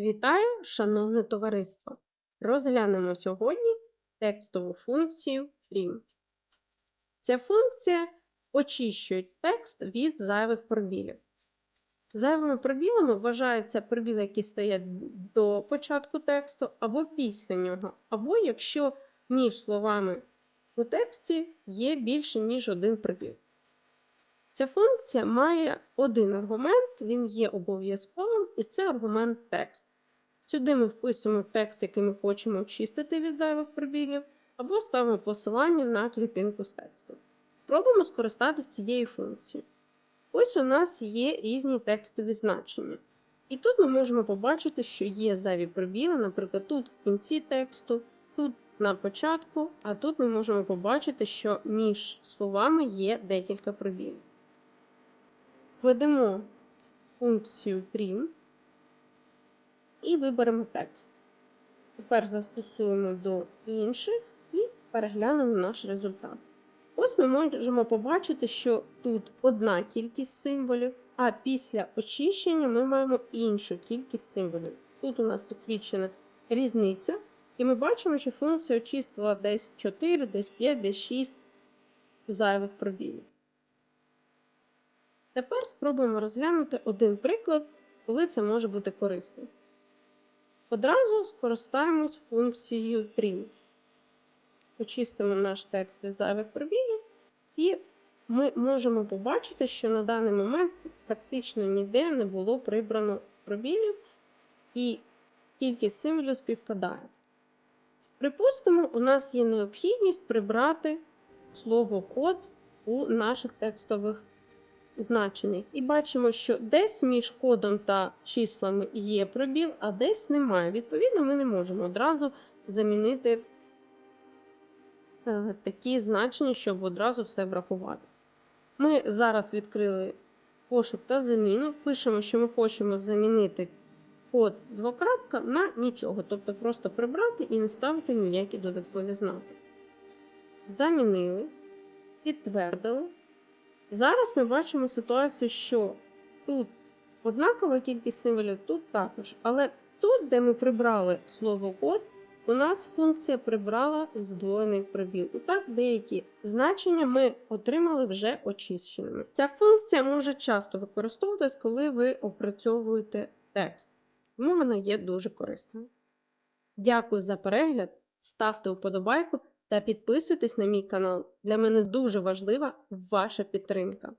Вітаю, шановне товариство! Розглянемо сьогодні текстову функцію trim. Ця функція очищує текст від зайвих пробілів. Зайвими пробілами вважаються пробіли, які стоять до початку тексту, або після нього, або якщо між словами у тексті є більше, ніж один пробіл. Ця функція має один аргумент, він є обов'язковим, і це аргумент текст. Сюди ми вписуємо текст, який ми хочемо очистити від зайвих пробілів, або ставимо посилання на клітинку з тексту. Спробуємо скористатися цією функцією. Ось у нас є різні текстові значення. І тут ми можемо побачити, що є зайві пробіли, наприклад, тут в кінці тексту, тут на початку, а тут ми можемо побачити, що між словами є декілька пробілів. Введемо функцію trim і виберемо текст. Тепер застосуємо до інших і переглянемо наш результат. Ось ми можемо побачити, що тут одна кількість символів, а після очищення ми маємо іншу кількість символів. Тут у нас підсвічена різниця, і ми бачимо, що функція очистила десь 4, десь 5, десь 6 зайвих пробілів. Тепер спробуємо розглянути один приклад, коли це може бути корисно. Одразу скористаємось функцією trim. Очистимо наш текст від зайвих пробілів, і ми можемо побачити, що на даний момент практично ніде не було прибрано пробілів, і кількість символів співпадає. Припустимо, у нас є необхідність прибрати слово код у наших текстових значеннях. І бачимо, що десь між кодом та числами є пробіл, а десь немає. Відповідно, ми не можемо одразу замінити е, такі значення, щоб одразу все врахувати. Ми зараз відкрили пошук та заміну. Пишемо, що ми хочемо замінити код двокрапка на нічого, тобто просто прибрати і не ставити ніякі додаткові знаки. Замінили, підтвердили. Зараз ми бачимо ситуацію, що тут однакова кількість символів, тут також. Але тут, де ми прибрали слово код, у нас функція прибрала здвоєний пробіл. І так, деякі значення ми отримали вже очищеними. Ця функція може часто використовуватись, коли ви опрацьовуєте текст. Тому вона є дуже корисною. Дякую за перегляд, ставте вподобайку та підписуйтесь на мій канал. Для мене дуже важлива ваша підтримка.